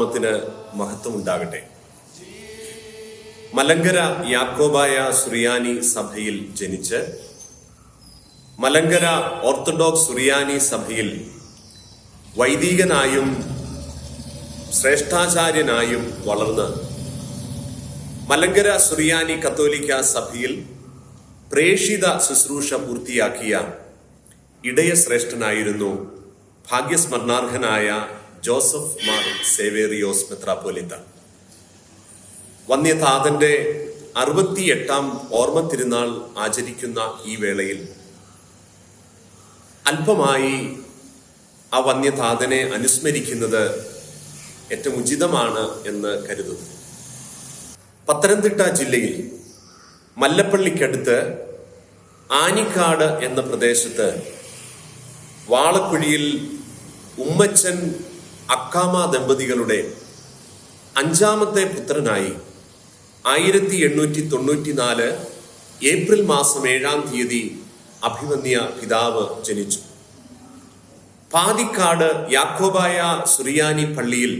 ദൈവ മഹത്വം ഉണ്ടാകട്ടെ മലങ്കര യാക്കോബായ സുറിയാനി സഭയിൽ ജനിച്ച് മലങ്കര ഓർത്തഡോക്സ് സുറിയാനി സഭയിൽ വൈദികനായും ശ്രേഷ്ഠാചാര്യനായും വളർന്ന് മലങ്കര സുറിയാനി കത്തോലിക്ക സഭയിൽ പ്രേഷിത ശുശ്രൂഷ പൂർത്തിയാക്കിയ ഇടയ ശ്രേഷ്ഠനായിരുന്നു ഭാഗ്യസ്മരണാർഹനായ ജോസഫ് മാർ സേവേറിയോസ് മെത്രാപ്പോലിത്ത. വന്യതാതന്റെ അറുപത്തിയെട്ടാം ഓർമ്മ തിരുനാൾ ആചരിക്കുന്ന ഈ വേളയിൽ അല്പമായി ആ വന്യതാതനെ അനുസ്മരിക്കുന്നത് ഏറ്റവും ഉചിതമാണ് എന്ന് കരുതുന്നു. പത്തനംതിട്ട ജില്ലയിൽ മല്ലപ്പള്ളിക്കടുത്ത് ആനിക്കാട് എന്ന പ്രദേശത്ത് വാളക്കുഴിയിൽ ഉമ്മച്ചൻ അക്കാമ ദമ്പതികളുടെ അഞ്ചാമത്തെ പുത്രനായി ആയിരത്തി എണ്ണൂറ്റി തൊണ്ണൂറ്റിനാല് ഏപ്രിൽ മാസം ഏഴാം തീയതി അഭിമന്യ പിതാവ് ജനിച്ചു. പാതിക്കാട് യാക്കോബായ സുറിയാനി പള്ളിയിൽ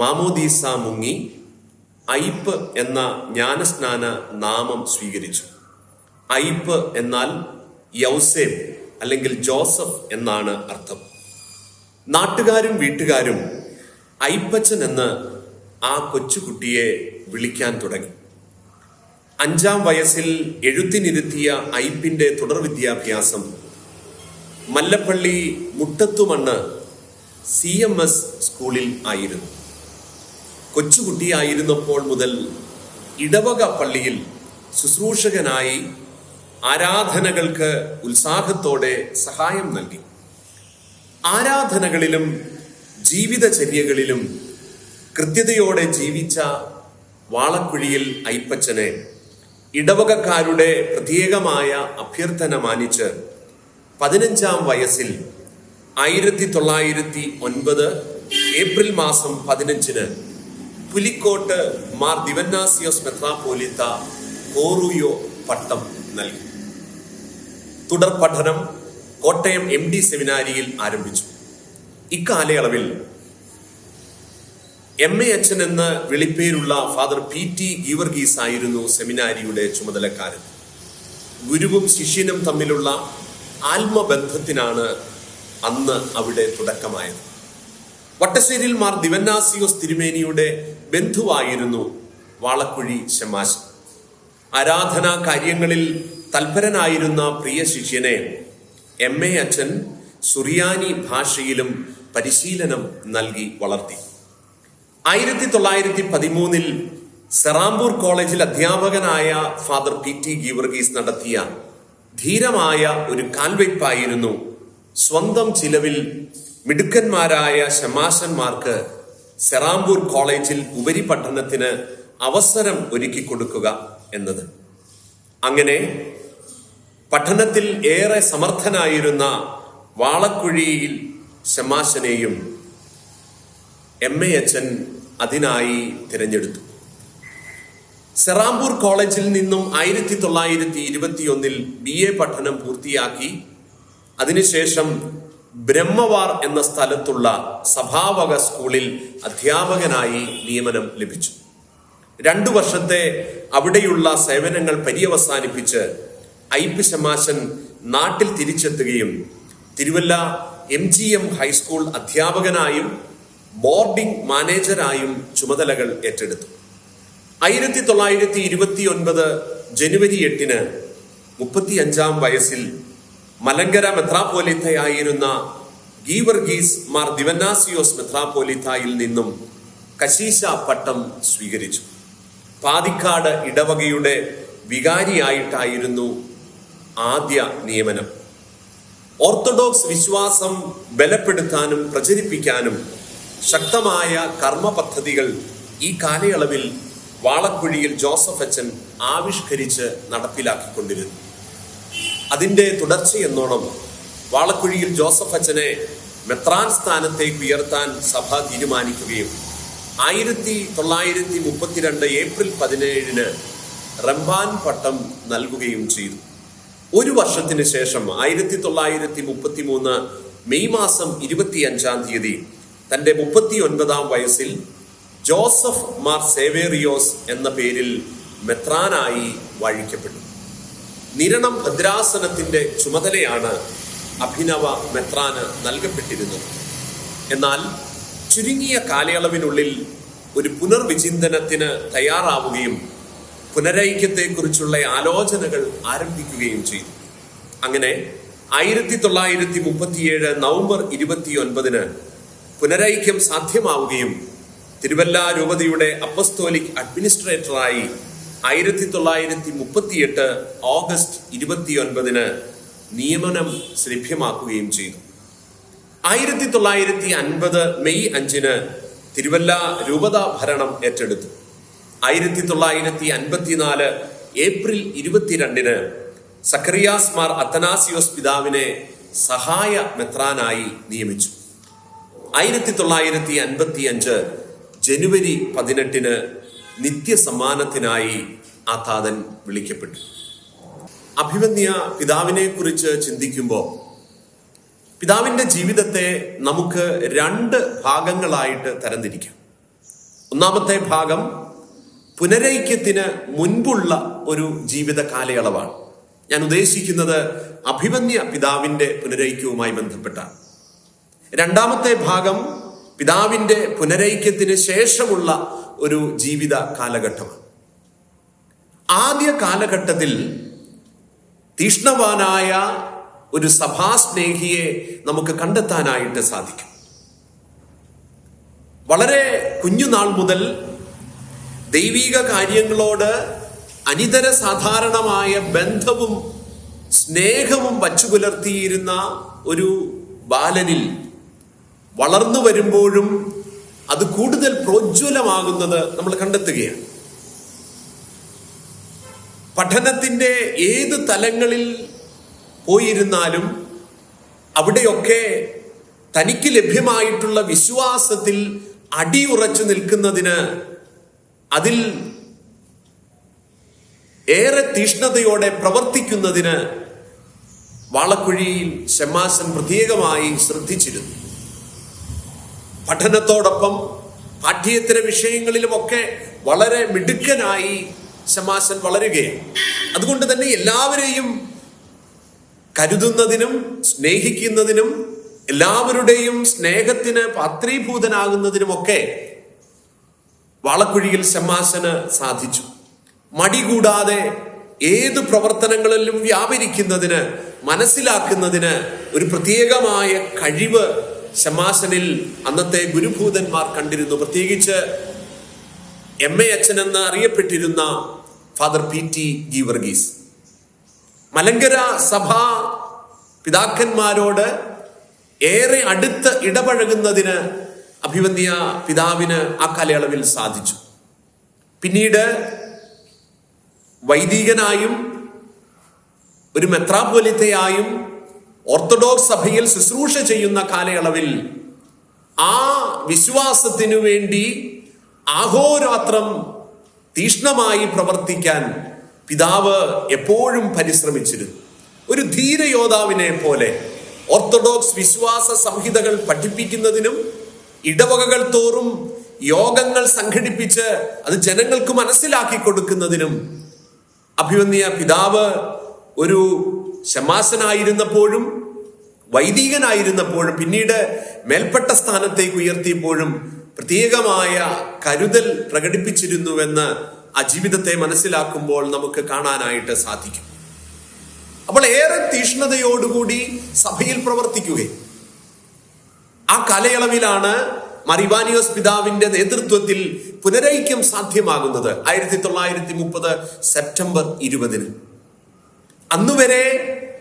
മാമോദീസ മുങ്ങി ഐപ്പ് എന്ന ജ്ഞാനസ്നാന നാമം സ്വീകരിച്ചു. ഐപ്പ് എന്നാൽ യൗസേബ് അല്ലെങ്കിൽ ജോസഫ് എന്നാണ് അർത്ഥം. നാട്ടുകാരും വീട്ടുകാരും ഐപ്പച്ചൻ എന്ന് ആ കൊച്ചുകുട്ടിയെ വിളിക്കാൻ തുടങ്ങി. അഞ്ചാം വയസ്സിൽ എഴുത്തിനിരുത്തിയ ഐപ്പിന്റെ തുടർ വിദ്യാഭ്യാസം Mallappally Muttathumannu C M S സ്കൂളിൽ ആയിരുന്നു. കൊച്ചുകുട്ടിയായിരുന്നപ്പോൾ മുതൽ ഇടവക പള്ളിയിൽ ശുശ്രൂഷകനായി ആരാധനകൾക്ക് ഉത്സാഹത്തോടെ സഹായം നൽകി. ആരാധനകളിലും ജീവിതചര്യകളിലും കൃത്യതയോടെ ജീവിച്ച വാളക്കുഴിയിൽ ഐപ്പച്ചനെ ഇടവകക്കാരുടെ പ്രത്യേകമായ അഭ്യർത്ഥന മാനിച്ച് പതിനഞ്ചാം വയസ്സിൽ ആയിരത്തി തൊള്ളായിരത്തി ഒൻപത് ഏപ്രിൽ മാസം പതിനഞ്ചിന് പുലിക്കോട്ട് മാർ ദിവന്നാസിയോസ് മെത്രാപോലിത്ത കോറുയോ പട്ടം നൽകി. തുടർ പഠനം കോട്ടയം എം ഡി സെമിനാരിയിൽ ആരംഭിച്ചു. ഇക്കാലയളവിൽ എം എ അച്ഛൻ എന്ന വിളിപ്പേരുള്ള ഫാദർ പി ടി ഗീവർഗീസ് ആയിരുന്നു സെമിനാരിയുടെ ചുമതലക്കാരൻ. ഗുരുവും ശിഷ്യനും തമ്മിലുള്ള ആത്മബന്ധത്തിനാണ് അന്ന് അവിടെ തുടക്കമായത്. വട്ടശ്ശേരിയിൽ മാർ ദിവന്നാസിയോസ് തിരുമേനിയുടെ ബന്ധുവായിരുന്നു വാളക്കുഴി ശമാശ. ആരാധനാ കാര്യങ്ങളിൽ തൽപരനായിരുന്ന പ്രിയ ശിഷ്യനെ എം എ അച്ഛൻ സുറിയാനി ഭാഷയിലും പരിശീലനം നൽകി വളർത്തി. ആയിരത്തി തൊള്ളായിരത്തി പതിമൂന്നിൽ സെറാംപൂർ കോളേജിൽ അധ്യാപകനായ ഫാദർ പി ടി ഗീവർഗീസ് നടത്തിയ ധീരമായ ഒരു കാൽവയ്പായിരുന്നു സ്വന്തം ചിലവിൽ മിടുക്കന്മാരായ ശമാശന്മാർക്ക് സെറാംപൂർ കോളേജിൽ ഉപരിപഠനത്തിന് അവസരം ഒരുക്കി കൊടുക്കുക എന്നത്. അങ്ങനെ പഠനത്തിൽ ഏറെ സമർത്ഥനായിരുന്ന വാളക്കുഴിയിൽ ശമാശനെയും എം എ അച്ഛൻ അതിനായി തിരഞ്ഞെടുത്തു. സെറാംപൂർ കോളേജിൽ നിന്നും ആയിരത്തി തൊള്ളായിരത്തി ഇരുപത്തിയൊന്നിൽ ബി എ പഠനം പൂർത്തിയാക്കി. അതിനുശേഷം ബ്രഹ്മവാർ എന്ന സ്ഥലത്തുള്ള സഭാവക സ്കൂളിൽ അധ്യാപകനായി നിയമനം ലഭിച്ചു. രണ്ടു വർഷത്തെ അവിടെയുള്ള സേവനങ്ങൾ പര്യവസാനിപ്പിച്ച് ഐ പി ശമാശൻ നാട്ടിൽ തിരിച്ചെത്തുകയും Thiruvalla M G M high school അധ്യാപകനായും boarding മാനേജറായും ചുമതലകൾ ഏറ്റെടുത്തു. ആയിരത്തി തൊള്ളായിരത്തി ഇരുപത്തി ഒൻപത് ജനുവരി എട്ടിന് മുപ്പത്തി അഞ്ചാം വയസ്സിൽ മലങ്കര മെത്രാപോലിത്തയായിരുന്ന ഗീവർഗീസ് മാർ ദിവനാസിയോസ് മെത്രാപോലിത്തായിൽ നിന്നും കശീശ പട്ടം സ്വീകരിച്ചു. പാതിക്കാട് ഇടവകയുടെ വികാരിയായിട്ടായിരുന്നു ആദ്യ നിയമനം. ഓർത്തഡോക്സ് വിശ്വാസം ബലപ്പെടുത്താനും പ്രചരിപ്പിക്കാനും ശക്തമായ കർമ്മ പദ്ധതികൾ ഈ കാലയളവിൽ വാളക്കുഴിയിൽ ജോസഫ് അച്ഛൻ ആവിഷ്കരിച്ച് നടപ്പിലാക്കിക്കൊണ്ടിരുന്നു. അതിന്റെ തുടർച്ചയെന്നോണം വാളക്കുഴിയിൽ ജോസഫ് അച്ഛനെ മെത്രാൻ സ്ഥാനത്തേക്ക് ഉയർത്താൻ സഭ തീരുമാനിക്കുകയും ആയിരത്തി തൊള്ളായിരത്തി മുപ്പത്തിരണ്ട് ഏപ്രിൽ പതിനേഴിന് റംബാൻ പട്ടം നൽകുകയും ചെയ്തു. ഒരു വർഷത്തിന് ശേഷം ആയിരത്തി തൊള്ളായിരത്തി മുപ്പത്തി മൂന്ന് മെയ് മാസം ഇരുപത്തി അഞ്ചാം തീയതി തന്റെ മുപ്പത്തി ഒൻപതാം വയസ്സിൽ ജോസഫ് മാർ സേവേറിയോസ് എന്ന പേരിൽ മെത്രാനായി വാഴിക്കപ്പെട്ടു. നിരണം ഭദ്രാസനത്തിന്റെ ചുമതലയാണ് അഭിനവ മെത്രാന് നൽകപ്പെട്ടിരുന്നത്. എന്നാൽ ചുരുങ്ങിയ കാലയളവിനുള്ളിൽ ഒരു പുനർവിചിന്തനത്തിന് തയ്യാറാവുകയും പുനരൈക്യത്തെക്കുറിച്ചുള്ള ആലോചനകൾ ആരംഭിക്കുകയും ചെയ്തു. അങ്ങനെ ആയിരത്തി തൊള്ളായിരത്തി മുപ്പത്തിയേഴ് നവംബർ ഇരുപത്തിയൊൻപതിന് പുനരൈക്യം സാധ്യമാവുകയും തിരുവല്ല രൂപതയുടെ അപ്പസ്തോലിക് അഡ്മിനിസ്ട്രേറ്ററായി ആയിരത്തി തൊള്ളായിരത്തി മുപ്പത്തിയെട്ട് ഓഗസ്റ്റ് ഇരുപത്തിയൊൻപതിന് നിയമനം ലഭ്യമാക്കുകയും ചെയ്തു. ആയിരത്തി തൊള്ളായിരത്തി അൻപത് മെയ് അഞ്ചിന് തിരുവല്ല രൂപതാ ഭരണം ഏറ്റെടുത്തു. ആയിരത്തി തൊള്ളായിരത്തി അൻപത്തിനാല് ഏപ്രിൽ ഇരുപത്തിരണ്ടിന് സക്കറിയാസ് മാർ അത്തനാസിയോസ് പിതാവിനെ സഹായ മെത്രാനായി നിയമിച്ചു. ആയിരത്തി തൊള്ളായിരത്തി അൻപത്തി അഞ്ച് ജനുവരി പതിനെട്ടിന് നിത്യസമ്മാനത്തിനായി ആ താതൻ വിളിക്കപ്പെട്ടു. അഭിമന്യ പിതാവിനെ കുറിച്ച് ചിന്തിക്കുമ്പോൾ പിതാവിന്റെ ജീവിതത്തെ നമുക്ക് രണ്ട് ഭാഗങ്ങളായിട്ട് തരംതിരിക്കാം. ഒന്നാമത്തെ ഭാഗം പുനരൈക്യത്തിന് മുൻപുള്ള ഒരു ജീവിത കാലയളവാണ്. ഞാൻ ഉദ്ദേശിക്കുന്നത് അഭിമന്യ പിതാവിന്റെ പുനരൈക്യവുമായി ബന്ധപ്പെട്ടാണ് രണ്ടാമത്തെ ഭാഗം പിതാവിന്റെ പുനരൈക്യത്തിന് ശേഷമുള്ള ഒരു ജീവിത കാലഘട്ടമാണ്. ആദ്യ കാലഘട്ടത്തിൽ തീഷ്ണവാനായ ഒരു സഭാസ്നേഹിയെ നമുക്ക് കണ്ടെത്താനായിട്ട് സാധിക്കും. വളരെ കുഞ്ഞുനാൾ മുതൽ ദൈവിക കാര്യങ്ങളോട് അനിതര സാധാരണമായ ബന്ധവും സ്നേഹവും വച്ചു പുലർത്തിയിരുന്ന ഒരു ബാലനിൽ വളർന്നു വരുമ്പോഴും അത് കൂടുതൽ പ്രോജ്വലമാകുന്നത് നമ്മൾ കണ്ടെത്തുകയാണ്. പഠനത്തിന്റെ ഏത് തലങ്ങളിൽ പോയിരുന്നാലും അവിടെയൊക്കെ തനിക്ക് ലഭ്യമായിട്ടുള്ള വിശ്വാസത്തിൽ അടിയുറച്ചു നിൽക്കുന്നതിന് അതിൽ ഏറെ തീഷ്ണതയോടെ പ്രവർത്തിക്കുന്നതിന് വാളക്കുഴിയിൽ ഷമ്മാസൻ പ്രത്യേകമായി ശ്രദ്ധിച്ചിരുന്നു. പഠനത്തോടൊപ്പം പാഠ്യേതര വിഷയങ്ങളിലുമൊക്കെ വളരെ മിടുക്കനായി ഷമാസൻ വളരുകയാണ്. അതുകൊണ്ട് തന്നെ എല്ലാവരെയും കരുതുന്നതിനും സ്നേഹിക്കുന്നതിനും എല്ലാവരുടെയും സ്നേഹത്തിന് പാത്രീഭൂതനാകുന്നതിനുമൊക്കെ വാളക്കുഴിയിൽ ശമ്മാസന് സാധിച്ചു. മടി കൂടാതെ ഏത് പ്രവർത്തനങ്ങളിലും വ്യാപരിക്കുന്നതിന് മനസ്സിലാക്കുന്നതിന് ഒരു പ്രത്യേകമായ കഴിവ് ശമാശനിൽ അന്നത്തെ ഗുരുഭൂതന്മാർ കണ്ടിരുന്നു. പ്രത്യേകിച്ച് എം എ അച്ഛൻ എന്ന് അറിയപ്പെട്ടിരുന്ന father P T Geevarghese Malankara സഭ പിതാക്കന്മാരോട് ഏറെ അടുത്ത് ഇടപഴകുന്നതിന് അഭിവന്യ പിതാവിന് ആ കാലയളവിൽ സാധിച്ചു. പിന്നീട് വൈദികനായും ഒരു മെത്രാപോലിത്തയായും ഓർത്തഡോക്സ് സഭയിൽ ശുശ്രൂഷ ചെയ്യുന്ന കാലയളവിൽ ആ വിശ്വാസത്തിനു വേണ്ടി ആഹോരാത്രം തീഷ്ണമായി പ്രവർത്തിക്കാൻ പിതാവ് എപ്പോഴും പരിശ്രമിച്ചിരുന്നു. ഒരു ധീരയോദ്ധാവിനെ പോലെ ഓർത്തഡോക്സ് വിശ്വാസ സംഹിതകൾ പഠിപ്പിക്കുന്നതിനും ഇടവകകൾ തോറും യോഗങ്ങൾ സംഘടിപ്പിച്ച് അത് ജനങ്ങൾക്ക് മനസ്സിലാക്കി കൊടുക്കുന്നതിനും അഭിവന്യ പിതാവ് ഒരു ശമാസനായിരുന്നപ്പോഴും വൈദികനായിരുന്നപ്പോഴും പിന്നീട് മേൽപ്പെട്ട സ്ഥാനത്തേക്ക് ഉയർത്തിയപ്പോഴും പ്രത്യേകമായ കരുതൽ പ്രകടിപ്പിച്ചിരുന്നുവെന്ന് ആ ജീവിതത്തെ മനസ്സിലാക്കുമ്പോൾ നമുക്ക് കാണാനായിട്ട് സാധിക്കും. അപ്പോൾ ഏറെ തീഷ്ണതയോടുകൂടി സഭയിൽ പ്രവർത്തിക്കുകയും ആ കാലയളവിലാണ് മറിവാനിയോസ് പിതാവിന്റെ നേതൃത്വത്തിൽ പുനരൈക്യം സാധ്യമാകുന്നത്. ആയിരത്തി തൊള്ളായിരത്തി മുപ്പത് സെപ്റ്റംബർ ഇരുപതിന്. അന്നുവരെ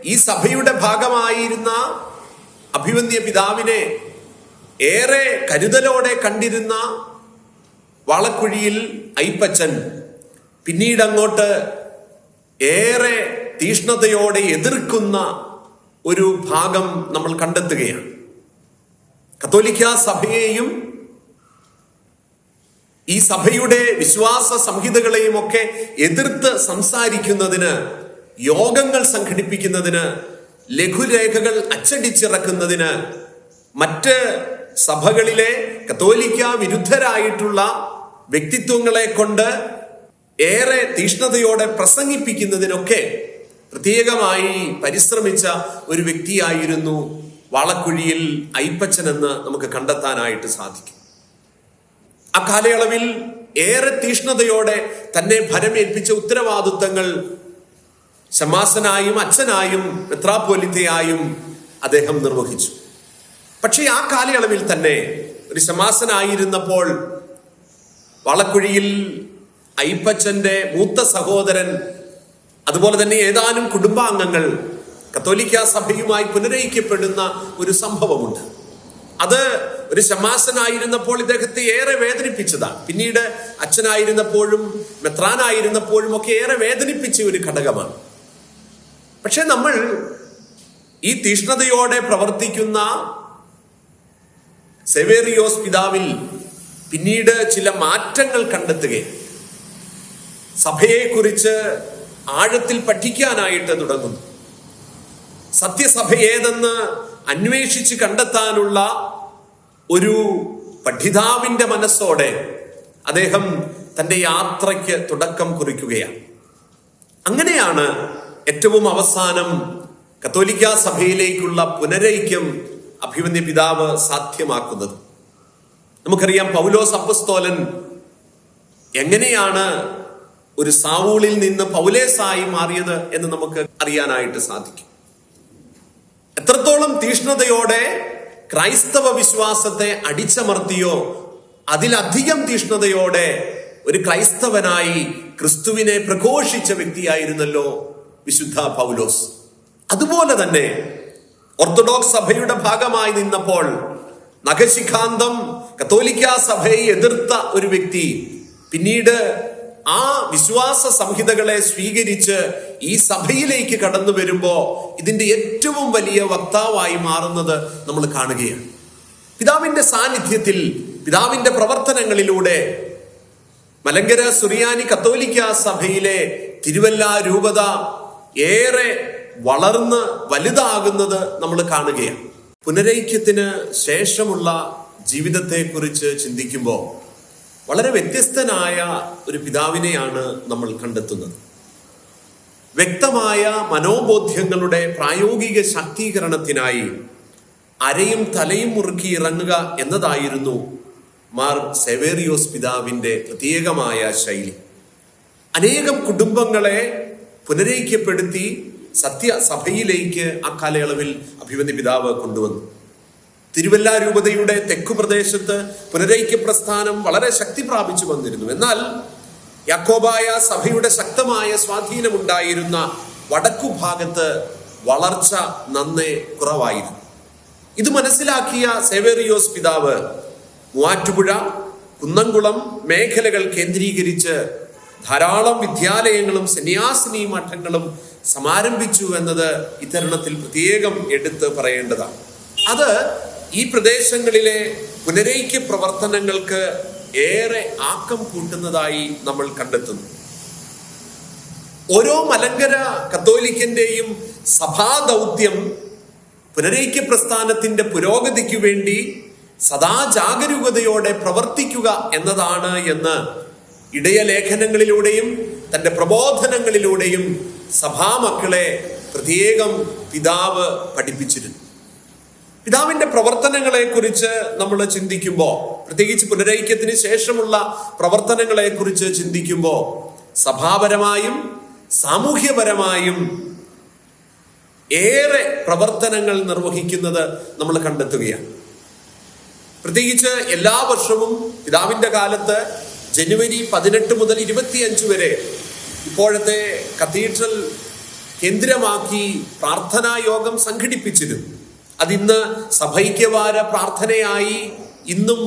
ഈ സഭയുടെ ഭാഗമായിരുന്ന അഭിവന്യ പിതാവിനെ ഏറെ കരുതലോടെ കണ്ടിരുന്ന വാളക്കുഴിയിൽ ഐപ്പച്ചൻ പിന്നീട് അങ്ങോട്ട് ഏറെ തീഷ്ണതയോടെ എതിർക്കുന്ന ഒരു ഭാഗം നമ്മൾ കണ്ടെത്തുകയാണ്. കത്തോലിക്ക സഭയെയും ഈ സഭയുടെ വിശ്വാസ സംഹിതകളെയും ഒക്കെ എതിർത്ത് സംസാരിക്കുന്നതിന് യോഗങ്ങൾ സംഘടിപ്പിക്കുന്നതിന് ലഘുരേഖകൾ അച്ചടിച്ചിറക്കുന്നതിന് മറ്റ് സഭകളിലെ കത്തോലിക്ക വിരുദ്ധരായിട്ടുള്ള വ്യക്തിത്വങ്ങളെ കൊണ്ട് ഏറെ തീഷ്ണതയോടെ പ്രസംഗിപ്പിക്കുന്നതിനൊക്കെ പ്രത്യേകമായി പരിശ്രമിച്ച ഒരു വ്യക്തിയായിരുന്നു വളക്കുഴിയിൽ അയ്പച്ചൻ എന്ന് നമുക്ക് കണ്ടെത്താനായിട്ട് സാധിക്കും. ആ കാലയളവിൽ ഏറെ തീഷ്ണതയോടെ തന്നെ ഭരമേൽപ്പിച്ച ഉത്തരവാദിത്തങ്ങൾ ശമാസനായും അച്ഛനായും മെത്രാപോലിത്തയായും അദ്ദേഹം നിർവഹിച്ചു. പക്ഷേ ആ കാലയളവിൽ തന്നെ ഒരു ശമാസനായിരുന്നപ്പോൾ വളക്കുഴിയിൽ അയ്പച്ചന്റെ മൂത്ത സഹോദരൻ അതുപോലെ തന്നെ ഏതാനും കുടുംബാംഗങ്ങൾ കത്തോലിക്ക സഭയുമായി പുനരയിക്കപ്പെടുന്ന ഒരു സംഭവമുണ്ട്. അത് ഒരു ശമാസനായിരുന്നപ്പോൾ ഇദ്ദേഹത്തെ ഏറെ വേദനിപ്പിച്ചതാണ്. പിന്നീട് അച്ഛനായിരുന്നപ്പോഴും മെത്രാനായിരുന്നപ്പോഴും ഒക്കെ ഏറെ വേദനിപ്പിച്ച ഒരു ഘടകമാണ്. പക്ഷെ നമ്മൾ ഈ തീഷ്ണതയോടെ പ്രവർത്തിക്കുന്ന സെവേറിയോസ് പിതാവിൽ പിന്നീട് ചില മാറ്റങ്ങൾ കണ്ടെത്തുകയും സഭയെക്കുറിച്ച് ആഴത്തിൽ പഠിക്കാനായിട്ട് തുടങ്ങുന്നു. സത്യസഭ ഏതെന്ന് അന്വേഷിച്ച് കണ്ടെത്താനുള്ള ഒരു പഠിതാവിന്റെ മനസ്സോടെ അദ്ദേഹം തന്റെ യാത്രയ്ക്ക് തുടക്കം കുറിക്കുകയാണ്. അങ്ങനെയാണ് ഏറ്റവും അവസാനം കത്തോലിക്ക സഭയിലേക്കുള്ള പുനരൈക്യം അഭിമന്യ പിതാവ് സാധ്യമാക്കുന്നത്. നമുക്കറിയാം പൗലോസ് അപ്പസ്തോലൻ എങ്ങനെയാണ് ഒരു സാവൂളിൽ നിന്ന് പൗലേസായി മാറിയത് എന്ന് നമുക്ക് അറിയാനായിട്ട് സാധിക്കും. എത്രത്തോളം തീഷ്ണതയോടെ ക്രൈസ്തവ വിശ്വാസത്തെ അടിച്ചമർത്തിയോ അതിലധികം തീഷ്ണതയോടെ ഒരു ക്രൈസ്തവനായി ക്രിസ്തുവിനെ പ്രഘോഷിച്ച വ്യക്തിയായിരുന്നല്ലോ വിശുദ്ധ പൗലോസ്. അതുപോലെ തന്നെ ഓർത്തഡോക്സ് സഭയുടെ ഭാഗമായി നിന്നപ്പോൾ നഖശിഖാന്തം കത്തോലിക്ക സഭയെ എതിർത്ത ഒരു വ്യക്തി പിന്നീട് ആ വിശ്വാസ സംഹിതകളെ സ്വീകരിച്ച് ഈ സഭയിലേക്ക് കടന്നു വരുമ്പോ ഇതിന്റെ ഏറ്റവും വലിയ വക്താവായി മാറുന്നത് നമ്മൾ കാണുകയാണ്. പിതാവിന്റെ സാന്നിധ്യത്തിൽ പിതാവിന്റെ പ്രവർത്തനങ്ങളിലൂടെ മലങ്കര സുറിയാനി കത്തോലിക്ക സഭയിലെ തിരുവല്ല രൂപത ഏറെ വളർന്ന് വലുതാകുന്നത് നമ്മൾ കാണുകയാണ്. പുനരൈക്യത്തിന് ശേഷമുള്ള ജീവിതത്തെക്കുറിച്ച് ചിന്തിക്കുമ്പോൾ വളരെ വ്യത്യസ്തനായ ഒരു പിതാവിനെയാണ് നമ്മൾ കണ്ടെത്തുന്നത്. വ്യക്തമായ മനോബോധ്യങ്ങളുടെ പ്രായോഗിക ശാക്തീകരണത്തിനായി അരയും തലയും മുറുക്കി ഇറങ്ങുക എന്നതായിരുന്നു മാർ സെവേറിയോസ് പിതാവിന്റെ പ്രത്യേകമായ ശൈലി. അനേകം കുടുംബങ്ങളെ പുനരൈക്യപ്പെടുത്തി സത്യസഭയിലേക്ക് ആ കാലയളവിൽ അഭിമന്യ പിതാവ് കൊണ്ടുവന്നു. തിരുവല്ല രൂപതയുടെ തെക്കു പ്രദേശത്ത് പുനരൈക്യ പ്രസ്ഥാനം വളരെ ശക്തി പ്രാപിച്ചു വന്നിരുന്നു. എന്നാൽ യാക്കോബായ സഭയുടെ ശക്തമായ സ്വാധീനമുണ്ടായിരുന്ന വടക്കു ഭാഗത്ത് വളർച്ച നന്നേ കുറവായിരുന്നു. ഇത് മനസ്സിലാക്കിയ സേവേറിയോസ് പിതാവ് മൂവാറ്റുപുഴ കുന്നംകുളം മേഖലകൾ കേന്ദ്രീകരിച്ച് ധാരാളം വിദ്യാലയങ്ങളും സന്യാസിനി മഠങ്ങളും സമാരംഭിച്ചു എന്നത് ഇത്തരണത്തിൽ പ്രത്യേകം എടുത്ത് പറയേണ്ടതാണ്. അത് ഈ പ്രദേശങ്ങളിലെ പുനരൈക്യ പ്രവർത്തനങ്ങൾക്ക് ഏറെ ആക്കം കൂട്ടുന്നതായി നമ്മൾ കണ്ടെത്തുന്നു. ഓരോ മലങ്കര കത്തോലിക്കന്റെയും സഭാ ദൗത്യം പുനരൈക്യ പ്രസ്ഥാനത്തിന്റെ പുരോഗതിക്ക് വേണ്ടി സദാ ജാഗരൂകതയോടെ പ്രവർത്തിക്കുക എന്നതാണ് എന്ന് ഇടയലേഖനങ്ങളിലൂടെയും തന്റെ പ്രബോധനങ്ങളിലൂടെയും സഭാമക്കളെ പ്രത്യേകം പിതാവ് പഠിപ്പിച്ചിരുന്നു. പിതാവിന്റെ പ്രവർത്തനങ്ങളെ കുറിച്ച് നമ്മൾ ചിന്തിക്കുമ്പോൾ പ്രത്യേകിച്ച് പുനരൈക്യത്തിന് ശേഷമുള്ള പ്രവർത്തനങ്ങളെ കുറിച്ച് ചിന്തിക്കുമ്പോൾ സഭാപരമായും സാമൂഹ്യപരമായും ഏറെ പ്രവർത്തനങ്ങൾ നിർവഹിക്കുന്നത് നമ്മൾ കണ്ടെത്തുകയാണ്. പ്രത്യേകിച്ച് എല്ലാ വർഷവും പിതാവിന്റെ കാലത്ത് ജനുവരി പതിനെട്ട് മുതൽ ഇരുപത്തിയഞ്ച് വരെ ഇപ്പോഴത്തെ കത്തീഡ്രൽ കേന്ദ്രമാക്കി പ്രാർത്ഥനാ യോഗം സംഘടിപ്പിച്ചിരുന്നു. അതിന്ന് സഭൈക്യവാര പ്രാർത്ഥനയായി ഇന്നും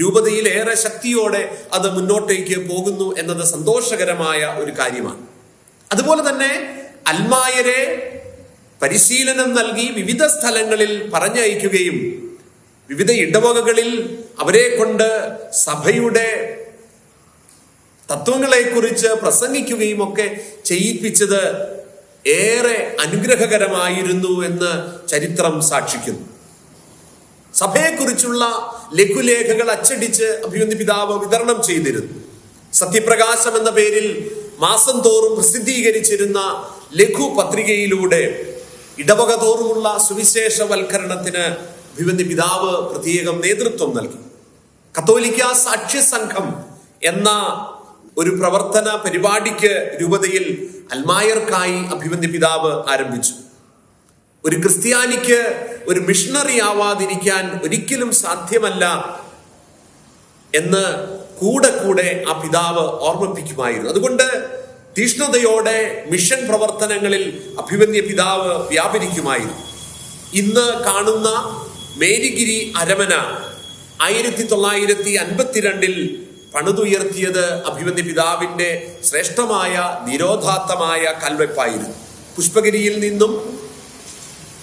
രൂപതയിൽ ഏറെ ശക്തിയോടെ അത് മുന്നോട്ടേക്ക് പോകുന്നു എന്നത് സന്തോഷകരമായ ഒരു കാര്യമാണ്. അതുപോലെ തന്നെ അൽമായരെ പരിശീലനം നൽകി വിവിധ സ്ഥലങ്ങളിൽ പറഞ്ഞയക്കുകയും വിവിധ ഇടവകകളിൽ അവരെ കൊണ്ട് സഭയുടെ തത്വങ്ങളെക്കുറിച്ച് പ്രസംഗിക്കുകയും ഒക്കെ ചെയ്യിപ്പിച്ചത് ഏറെ അനുഗ്രഹകരമായിരുന്നു എന്ന് ചരിത്രം സാക്ഷിക്കുന്നു. സഭയെക്കുറിച്ചുള്ള ലഘുലേഖകൾ അച്ചടിച്ച് അഭിവന്യ പിതാവ് വിതരണം ചെയ്തിരുന്നു. സത്യപ്രകാശം എന്ന പേരിൽ മാസം തോറും പ്രസിദ്ധീകരിച്ചിരുന്ന ലഘു പത്രികയിലൂടെ ഇടവക തോറുമുള്ള സുവിശേഷവൽക്കരണത്തിന് അഭിവന്യ പിതാവ് പ്രത്യേകം നേതൃത്വം നൽകി. കത്തോലിക്ക സാക്ഷ്യ സംഘം എന്ന ഒരു പ്രവർത്തന പരിപാടിക്ക് രൂപതയിൽ അൽമായർക്കായി അഭിമന്യ പിതാവ് ആരംഭിച്ചു. ഒരു ക്രിസ്ത്യാനിക്ക് ഒരു മിഷണറി ആവാതിരിക്കാൻ ഒരിക്കലും സാധ്യമല്ല എന്ന് കൂടെ കൂടെ ആ പിതാവ് ഓർമ്മിപ്പിക്കുമായിരുന്നു. അതുകൊണ്ട് തീഷ്ണതയോടെ മിഷൻ പ്രവർത്തനങ്ങളിൽ അഭിമന്യ പിതാവ് വ്യാപരിക്കുമായിരുന്നു. ഇന്ന് കാണുന്ന മേരിഗിരി അരമന ആയിരത്തി തൊള്ളായിരത്തി അൻപത്തിരണ്ടിൽ പണിതുയർത്തിയത് അഭിമന്യ പിതാവിന്റെ ശ്രേഷ്ഠമായ നിരോധാത്തമായ കൽവെപ്പായിരുന്നു. പുഷ്പഗിരിയിൽ നിന്നും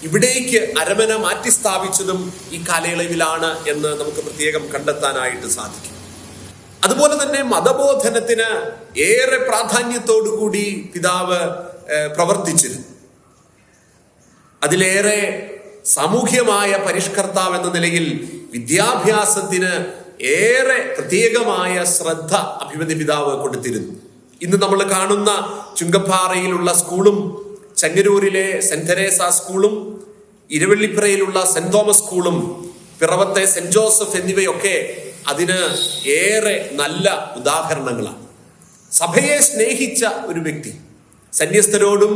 ഇവിടേക്ക് അരമന മാറ്റി സ്ഥാപിച്ചതും ഈ കാലയളവിലാണ് എന്ന് നമുക്ക് പ്രത്യേകം കണ്ടെത്താനായിട്ട് സാധിക്കും. അതുപോലെ തന്നെ മതബോധനത്തിന് ഏറെ പ്രാധാന്യത്തോടുകൂടി പിതാവ് പ്രവർത്തിച്ചിരുന്നു. അതിലേറെ സാമൂഹ്യമായ പരിഷ്കർത്താവ് എന്ന നിലയിൽ വിദ്യാഭ്യാസത്തിന് ഏറെ പ്രത്യേകമായ ശ്രദ്ധ അഭിമന്യ പിതാവ് കൊടുത്തിരുന്നു. ഇന്ന് നമ്മൾ കാണുന്ന ചുങ്കപ്പാറയിലുള്ള സ്കൂളും ചെങ്ങരൂരിലെ സെന്റ് തെരേസ സ്കൂളും ഇരവള്ളിപ്പുറയിലുള്ള സെന്റ് തോമസ് സ്കൂളും പിറവത്തെ സെന്റ് ജോസഫ് എന്നിവയൊക്കെ അതിന് ഏറെ നല്ല ഉദാഹരണങ്ങളാണ്. സഭയെ സ്നേഹിച്ച ഒരു വ്യക്തി സന്യസ്തരോടും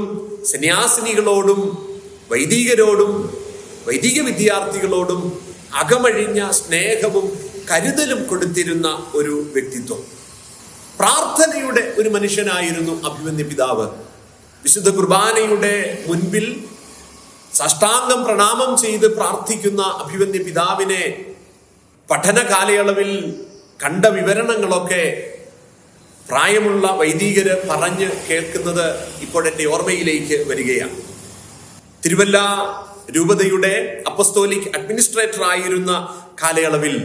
സന്യാസിനികളോടും വൈദികരോടും വൈദിക വിദ്യാർത്ഥികളോടും അകമഴിഞ്ഞ സ്നേഹവും കരുതലും കൊടുത്തിരുന്ന ഒരു വ്യക്തിത്വം. പ്രാർത്ഥനയുടെ ഒരു മനുഷ്യനായിരുന്നു അഭിമന്യ പിതാവ്. വിശുദ്ധ കുർബാനയുടെ മുൻപിൽ സഷ്ടാംഗം പ്രണാമം ചെയ്ത് പ്രാർത്ഥിക്കുന്ന അഭിമന്യ പിതാവിനെ പഠന കാലയളവിൽ കണ്ട വിവരണങ്ങളൊക്കെ പ്രായമുള്ള വൈദികര് പറഞ്ഞ് കേൾക്കുന്നത് ഇപ്പോൾ എന്റെ ഓർമ്മയിലേക്ക് വരികയാണ്. തിരുവല്ല രൂപതയുടെ അപ്പസ്തോലിക് അഡ്മിനിസ്ട്രേറ്റർ ആയിരുന്ന കാലയളവിൽ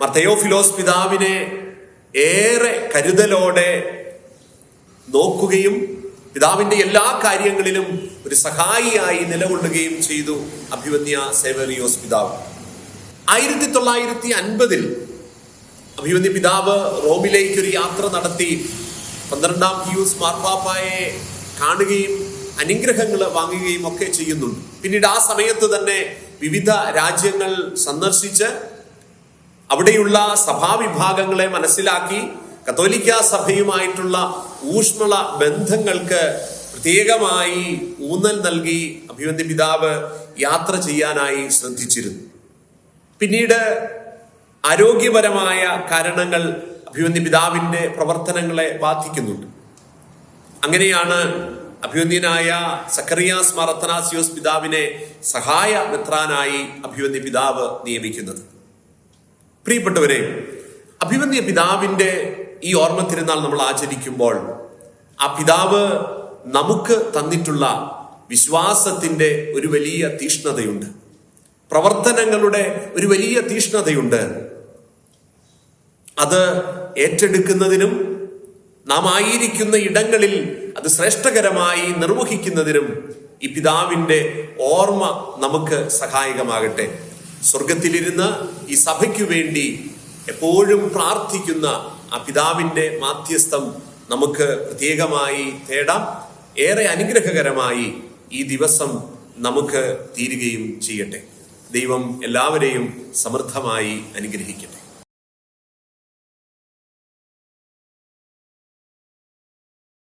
മർത്തയോഫിലോസ് പിതാവിനെ ഏറെ കരുതലോടെ നോക്കുകയും പിതാവിന്റെ എല്ലാ കാര്യങ്ങളിലും ഒരു സഹായിയായി നിലകൊള്ളുകയും ചെയ്തു അഭിവന്യ സേവറിയോസ് പിതാവ്. ആയിരത്തി തൊള്ളായിരത്തി അൻപതിൽ അഭിവന്യ പിതാവ് റോമിലേക്ക് ഒരു യാത്ര നടത്തി പന്ത്രണ്ടാം പിയൂസ് മാർപ്പാപ്പായെ കാണുകയും അനുഗ്രഹങ്ങൾ വാങ്ങുകയും ഒക്കെ ചെയ്യുന്നുണ്ട്. പിന്നീട് ആ സമയത്ത് തന്നെ വിവിധ രാജ്യങ്ങൾ സന്ദർശിച്ച് അവിടെയുള്ള സഭാവിഭാഗങ്ങളെ മനസ്സിലാക്കി കത്തോലിക്ക സഭയുമായിട്ടുള്ള ഊഷ്മള ബന്ധങ്ങൾക്ക് പ്രത്യേകമായി ഊന്നൽ നൽകി അഭിമന്തി പിതാവ് യാത്ര ചെയ്യാനായി ശ്രദ്ധിച്ചിരുന്നു. പിന്നീട് ആരോഗ്യപരമായ കാരണങ്ങൾ അഭിമന്തി പിതാവിന്റെ പ്രവർത്തനങ്ങളെ ബാധിക്കുന്നുണ്ട്. അങ്ങനെയാണ് അഭിമന്യനായ സക്കറിയാസ് മറത്തനാസിയോസ് പിതാവിനെ സഹായ മെത്രാനായി അഭിമന്തി പിതാവ് നിയമിക്കുന്നത്. പ്രിയപ്പെട്ടവരെ അഭിമന്യ പിതാവിന്റെ ഈ ഓർമ്മ തിരുനാൾ നമ്മൾ ആചരിക്കുമ്പോൾ ആ പിതാവ് നമുക്ക് തന്നിട്ടുള്ള വിശ്വാസത്തിന്റെ ഒരു വലിയ തീഷ്ണതയുണ്ട്. പ്രവർത്തനങ്ങളുടെ ഒരു വലിയ തീഷ്ണതയുണ്ട്. അത് ഏറ്റെടുക്കുന്നതിനും നാം ആയിരിക്കുന്ന ഇടങ്ങളിൽ അത് ശ്രേഷ്ഠകരമായി നിർവഹിക്കുന്നതിനും ഈ പിതാവിന്റെ ഓർമ്മ നമുക്ക് സഹായകമാകട്ടെ. സ്വർഗത്തിലിരുന്ന് ഈ സഭയ്ക്കു വേണ്ടി എപ്പോഴും പ്രാർത്ഥിക്കുന്ന ആ പിതാവിന്റെ മാധ്യസ്ഥം നമുക്ക് പ്രത്യേകമായി തേടാം. ഏറെ അനുഗ്രഹകരമായി ഈ ദിവസം നമുക്ക് തീരുകയും ചെയ്യട്ടെ. ദൈവം എല്ലാവരെയും സമൃദ്ധമായി അനുഗ്രഹിക്കട്ടെ.